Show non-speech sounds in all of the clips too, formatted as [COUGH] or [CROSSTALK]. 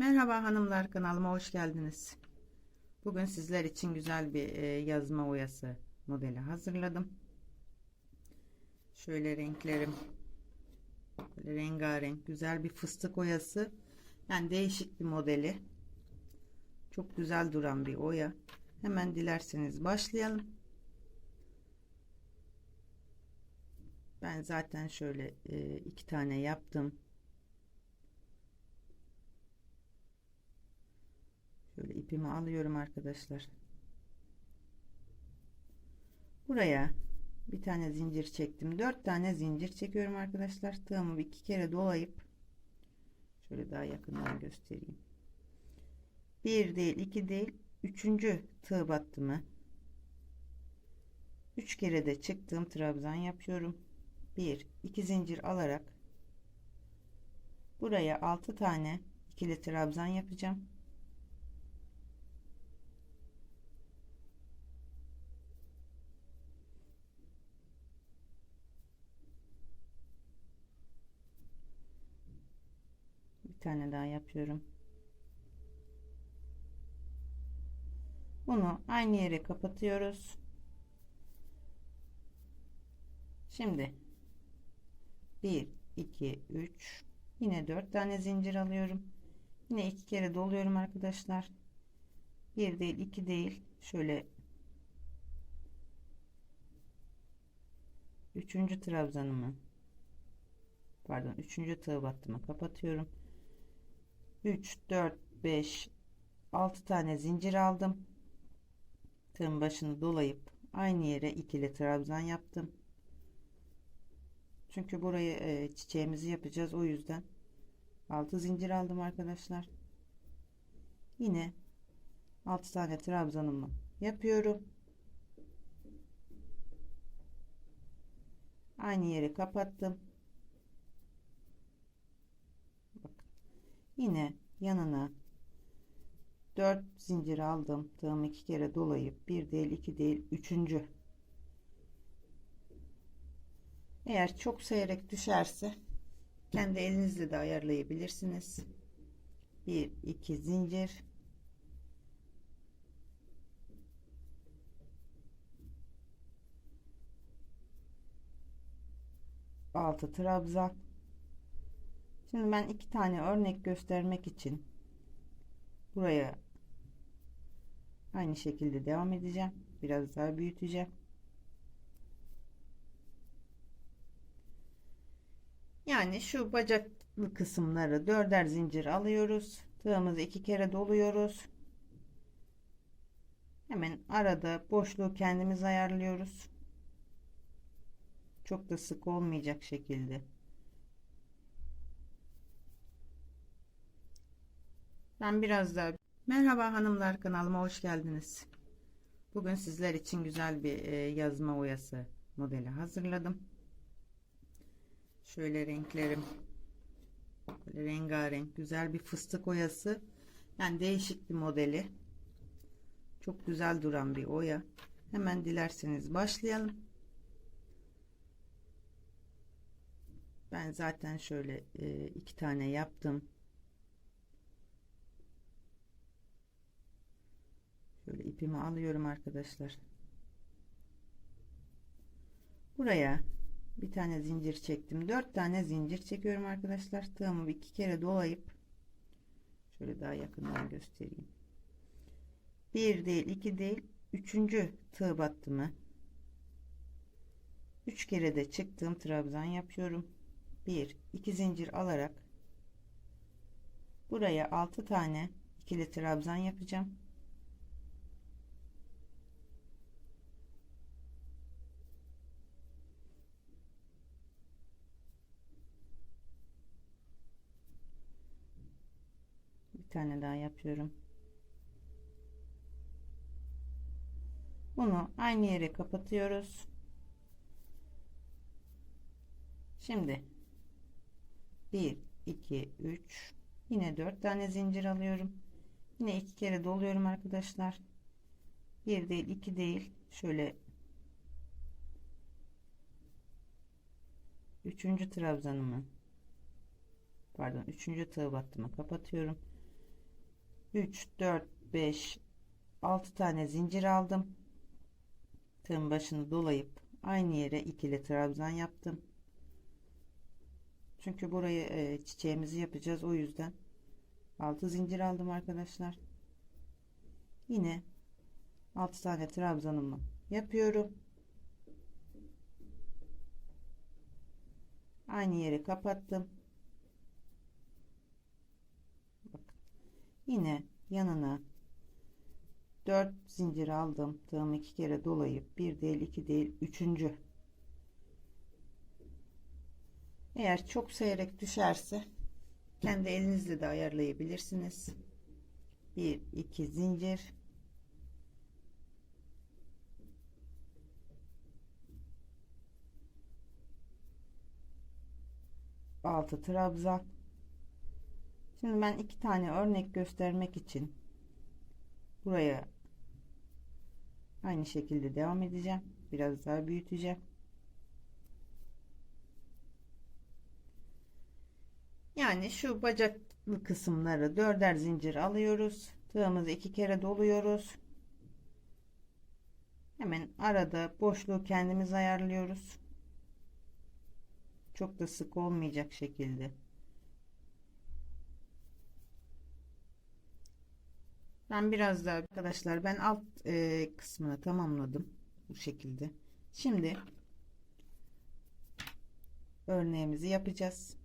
Merhaba hanımlar kanalıma hoş geldiniz. Bugün sizler için güzel bir e, yazma oyası modeli hazırladım. Şöyle renklerim böyle rengarenk güzel bir fıstık oyası. Yani değişik bir modeli. Çok güzel duran bir oya. Hemen dilerseniz başlayalım. Ben zaten şöyle e, iki tane yaptım. Şöyle ipimi alıyorum arkadaşlar. Buraya bir tane zincir çektim. Dört tane zincir çekiyorum arkadaşlar. Tığımı iki kere dolayıp şöyle daha yakından göstereyim. Bir değil, iki değil, üçüncü tığ battımı. Üç kere de çıktığım trabzan yapıyorum. Bir, iki zincir alarak buraya altı tane ikili trabzan yapacağım. Bir tane daha yapıyorum. Bunu aynı yere kapatıyoruz. Şimdi 1 2 3 yine 4 tane zincir alıyorum. Yine iki kere doluyorum arkadaşlar. Bir değil, iki değil. Şöyle üçüncü trabzanımı pardon üçüncü tığ battımı kapatıyorum 3 4 5 6 tane zincir aldım. Tığın başını dolayıp aynı yere ikili trabzan yaptım. Çünkü burayı e, çiçeğimizi yapacağız o yüzden 6 zincir aldım arkadaşlar. Yine 6 tane trabzanımı yapıyorum. Aynı yeri kapattım yine yanına 4 zincir aldım. Tığımı iki kere dolayıp bir değil iki değil üçüncü. Eğer çok seyrek düşerse kendi elinizle de ayarlayabilirsiniz. 1 2 zincir. Altı trabzan şimdi ben iki tane örnek göstermek için buraya aynı şekilde devam edeceğim. Biraz daha büyüteceğim. Yani şu bacaklı kısımları dörder zincir alıyoruz. Tığımızı iki kere doluyoruz. Hemen arada boşluğu kendimiz ayarlıyoruz. Çok da sık olmayacak şekilde ben biraz daha merhaba hanımlar kanalıma hoş geldiniz. Bugün sizler için güzel bir e, yazma oyası modeli hazırladım. Şöyle renklerim. Böyle rengarenk güzel bir fıstık oyası. Yani değişik bir modeli. Çok güzel duran bir oya. Hemen dilerseniz başlayalım. Ben zaten şöyle e, iki tane yaptım şöyle ipimi alıyorum arkadaşlar. Buraya bir tane zincir çektim. Dört tane zincir çekiyorum arkadaşlar. Tığımı iki kere dolayıp şöyle daha yakından göstereyim. Bir değil iki değil üçüncü tığ battımı. Üç kere de çıktığım trabzan yapıyorum. Bir iki zincir alarak buraya altı tane ikili trabzan yapacağım tane daha yapıyorum. Bunu aynı yere kapatıyoruz. Şimdi 1 2 3 yine 4 tane zincir alıyorum. Yine iki kere doluyorum arkadaşlar. Bir değil iki değil. Şöyle üçüncü trabzanımı pardon üçüncü tığ battımı kapatıyorum 3 4 5 6 tane zincir aldım. Tığın başını dolayıp aynı yere ikili trabzan yaptım. Çünkü burayı e, çiçeğimizi yapacağız o yüzden 6 zincir aldım arkadaşlar. Yine 6 tane trabzanımı yapıyorum. Aynı yeri kapattım yine yanına 4 zincir aldım. Tığımı iki kere dolayıp bir değil iki değil üçüncü. Eğer çok seyrek düşerse kendi elinizle de ayarlayabilirsiniz. 1 2 zincir. Altı trabzan şimdi ben iki tane örnek göstermek için buraya aynı şekilde devam edeceğim. Biraz daha büyüteceğim. Yani şu bacaklı kısımları dörder zincir alıyoruz. Tığımızı iki kere doluyoruz. Hemen arada boşluğu kendimiz ayarlıyoruz. Çok da sık olmayacak şekilde ben biraz daha arkadaşlar ben alt e, kısmını tamamladım bu şekilde. Şimdi örneğimizi yapacağız.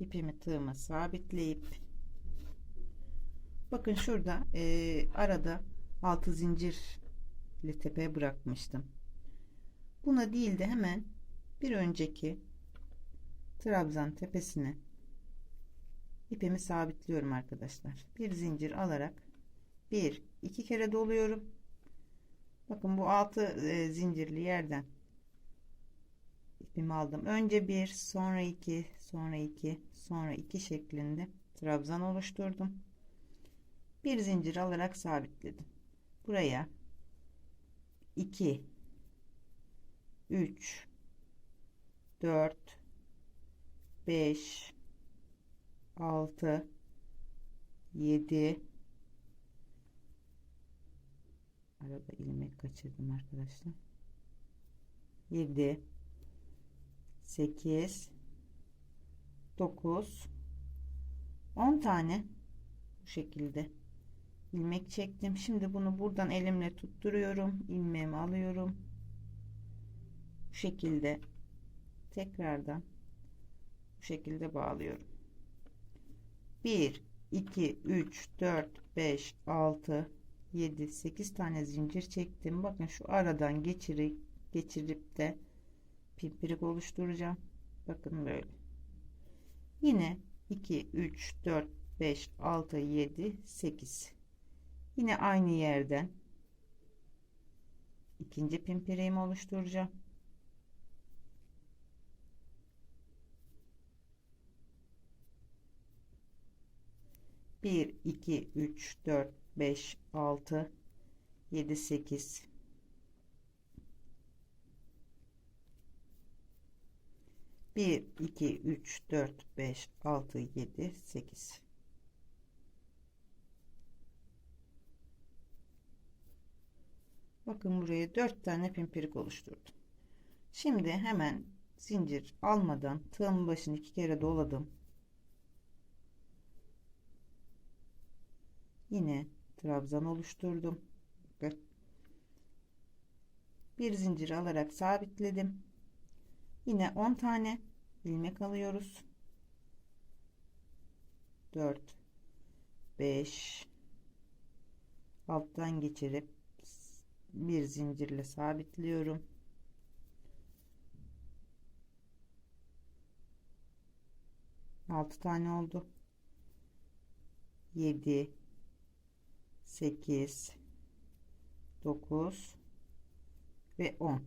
İpimi tığıma sabitleyip bakın şurada e, arada altı zincirli tepe bırakmıştım. Buna değil de hemen bir önceki trabzan tepesine ipimi sabitliyorum arkadaşlar. Bir zincir alarak bir iki kere doluyorum. Bakın bu altı e, zincirli yerden ipimi aldım. Önce bir sonra iki sonra iki sonra iki şeklinde trabzan oluşturdum. Bir zincir alarak sabitledim. Buraya 2 3 4 5 6 7 arada ilmek kaçırdım arkadaşlar. 7 8 9 10 tane. Bu şekilde. İlmek çektim. Şimdi bunu buradan elimle tutturuyorum. İlmeğimi alıyorum. Bu şekilde. Tekrardan bu şekilde bağlıyorum 1 2 3 4 5 6 7 8 tane zincir çektim. Bakın şu aradan geçirip geçirip de pimpirik oluşturacağım. Bakın böyle. Yine 2 3 4 5 6 7 8 yine aynı yerden ikinci pimpiriğimi oluşturacağım bir iki üç dört beş altı yedi sekiz bir iki üç dört beş altı yedi sekiz Bakın buraya dört tane pimpirik oluşturdum. Şimdi hemen zincir almadan tığımın başını iki kere doladım. Yine trabzan oluşturdum. Bir zincir alarak sabitledim. Yine 10 tane ilmek alıyoruz. 4 5 alttan geçirip bir zincirle sabitliyorum. Altı tane oldu. Yedi, sekiz, dokuz ve on.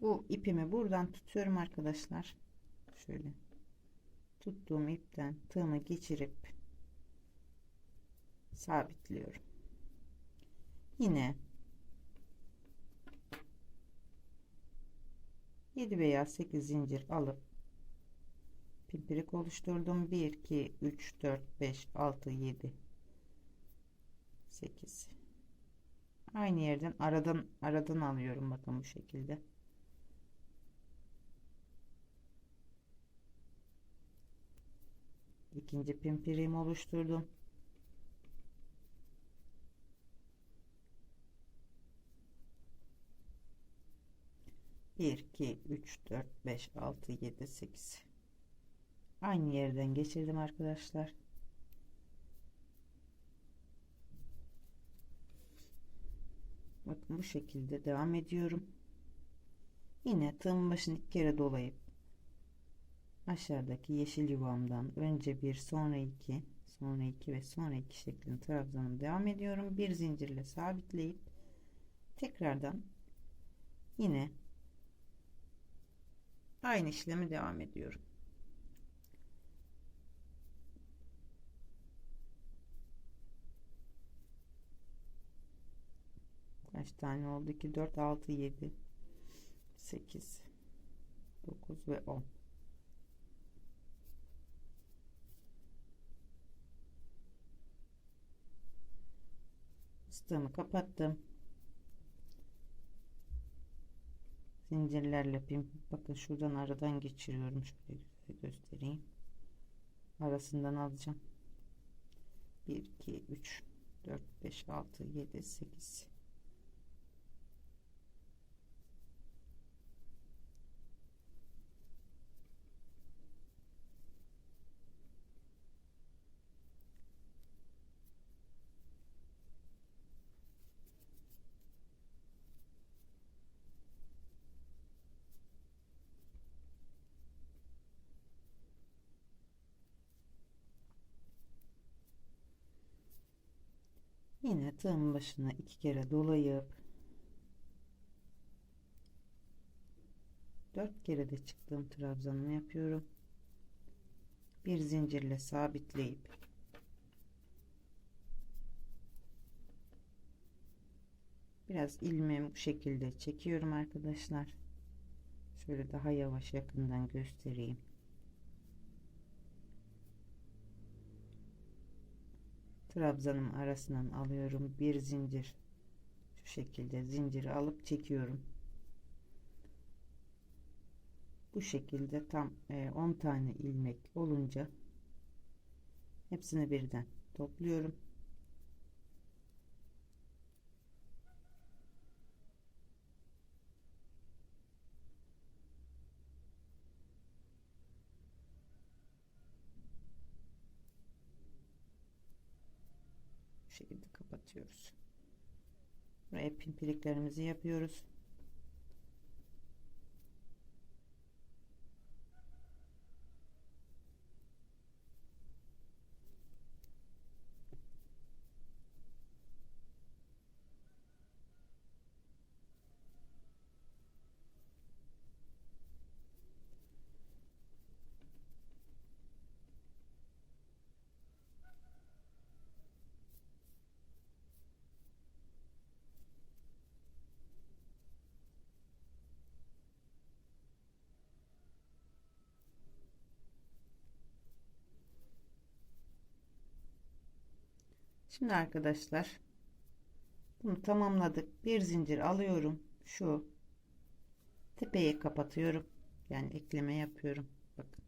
Bu ipimi buradan tutuyorum arkadaşlar. Şöyle tuttuğum ipten tığımı geçirip sabitliyorum yine 7 veya 8 zincir alıp pimpirik oluşturdum. 1 2 3 4 5 6 7 8 aynı yerden aradan aradan alıyorum bakın bu şekilde. İkinci pimpirimi oluşturdum. Bir, iki, üç, dört, beş, altı, yedi, sekiz. Aynı yerden geçirdim arkadaşlar. Bakın bu şekilde devam ediyorum. Yine tığın başını iki kere dolayıp aşağıdaki yeşil yuvamdan önce bir sonra iki sonra iki ve sonra iki şeklinde trabzanım devam ediyorum. Bir zincirle sabitleyip tekrardan yine aynı işlemi devam ediyorum. Kaç tane oldu ki? 4, 6, 7, 8, 9 ve 10. Fıstığımı kapattım. Zincirlerle pim bakın şuradan aradan geçiriyorum. Şöyle göstereyim. Arasından alacağım. 1 2 3 4 5 6 7 8 Yine tığın başına iki kere dolayıp dört kere de çıktığım trabzanımı yapıyorum. Bir zincirle sabitleyip biraz ilmeğimi bu şekilde çekiyorum arkadaşlar. Şöyle daha yavaş yakından göstereyim. Trabzanım arasından alıyorum bir zincir. Şu şekilde zinciri alıp çekiyorum. Bu şekilde tam 10 e, tane ilmek olunca hepsini birden topluyorum şekilde kapatıyoruz. Buraya pimpiriklerimizi yapıyoruz. Şimdi arkadaşlar bunu tamamladık. Bir zincir alıyorum. Şu tepeyi kapatıyorum. Yani ekleme yapıyorum. Bakın.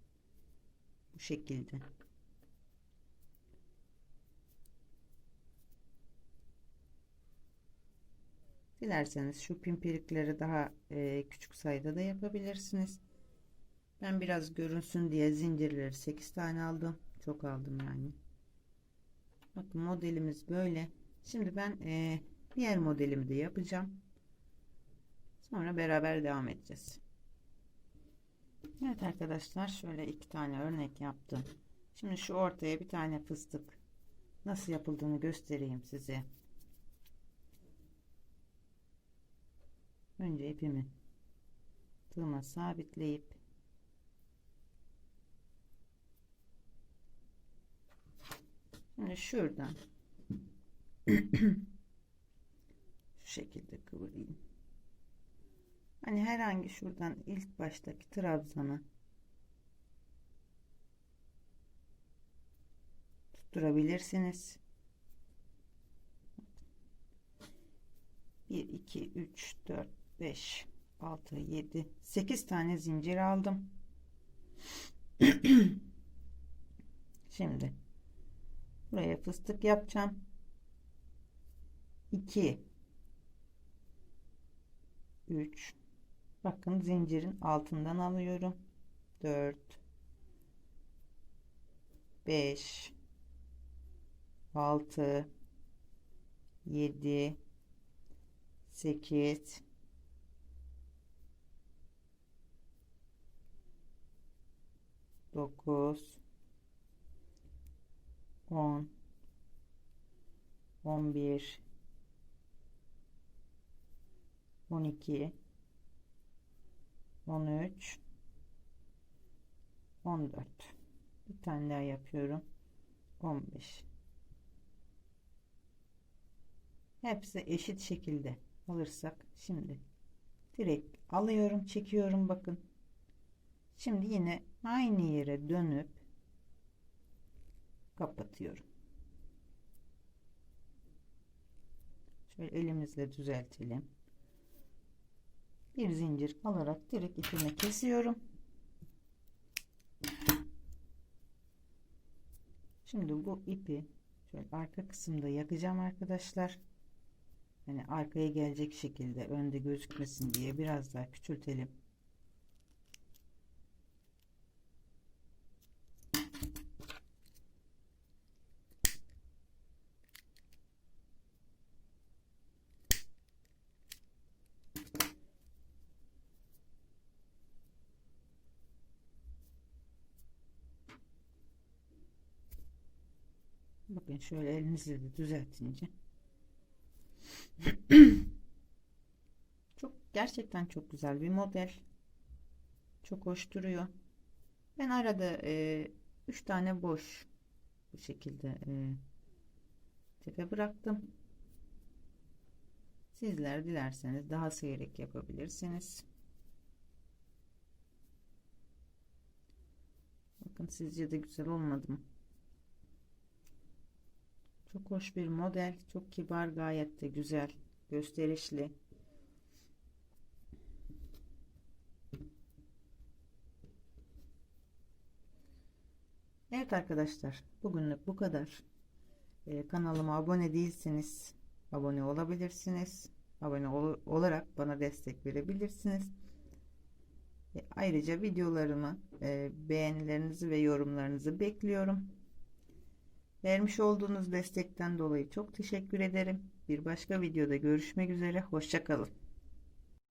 Bu şekilde. Dilerseniz şu pimpirikleri daha e, küçük sayıda da yapabilirsiniz. Ben biraz görünsün diye zincirleri 8 tane aldım. Çok aldım yani. Bakın modelimiz böyle. Şimdi ben e, diğer modelimi de yapacağım. Sonra beraber devam edeceğiz. Evet arkadaşlar şöyle iki tane örnek yaptım. Şimdi şu ortaya bir tane fıstık nasıl yapıldığını göstereyim size. Önce ipimi tığıma sabitleyip Şimdi şuradan şu şekilde kıvırayım. Hani herhangi şuradan ilk baştaki trabzanı tutturabilirsiniz. 1 2 3 4 5 6 7 8 tane zincir aldım. [CLEARS THROAT] Şimdi buraya fıstık yapacağım. 2 3 bakın zincirin altından alıyorum. 4 5 6 7 8 9 10 11 12 13 14 bir tane daha yapıyorum. 15 hepsi eşit şekilde alırsak şimdi direkt alıyorum çekiyorum bakın. Şimdi yine aynı yere dönüp kapatıyorum. Şöyle elimizle düzeltelim. Bir zincir alarak direkt ipimi kesiyorum. Şimdi bu ipi şöyle arka kısımda yakacağım arkadaşlar. Yani arkaya gelecek şekilde önde gözükmesin diye biraz daha küçültelim Bakın şöyle elinizle de düzeltince. [CLEARS THROAT] çok gerçekten çok güzel bir model. Çok hoş duruyor. Ben arada 3 e, tane boş bu şekilde e, tepe bıraktım. Sizler dilerseniz daha seyrek yapabilirsiniz. Bakın sizce de güzel olmadı mı? Çok hoş bir model. Çok kibar gayet de güzel. Gösterişli. Evet arkadaşlar. Bugünlük bu kadar. Ee, kanalıma abone değilseniz abone olabilirsiniz. Abone ol olarak bana destek verebilirsiniz. E, ayrıca videolarımı e, beğenilerinizi ve yorumlarınızı bekliyorum. Vermiş olduğunuz destekten dolayı çok teşekkür ederim. Bir başka videoda görüşmek üzere. Hoşçakalın.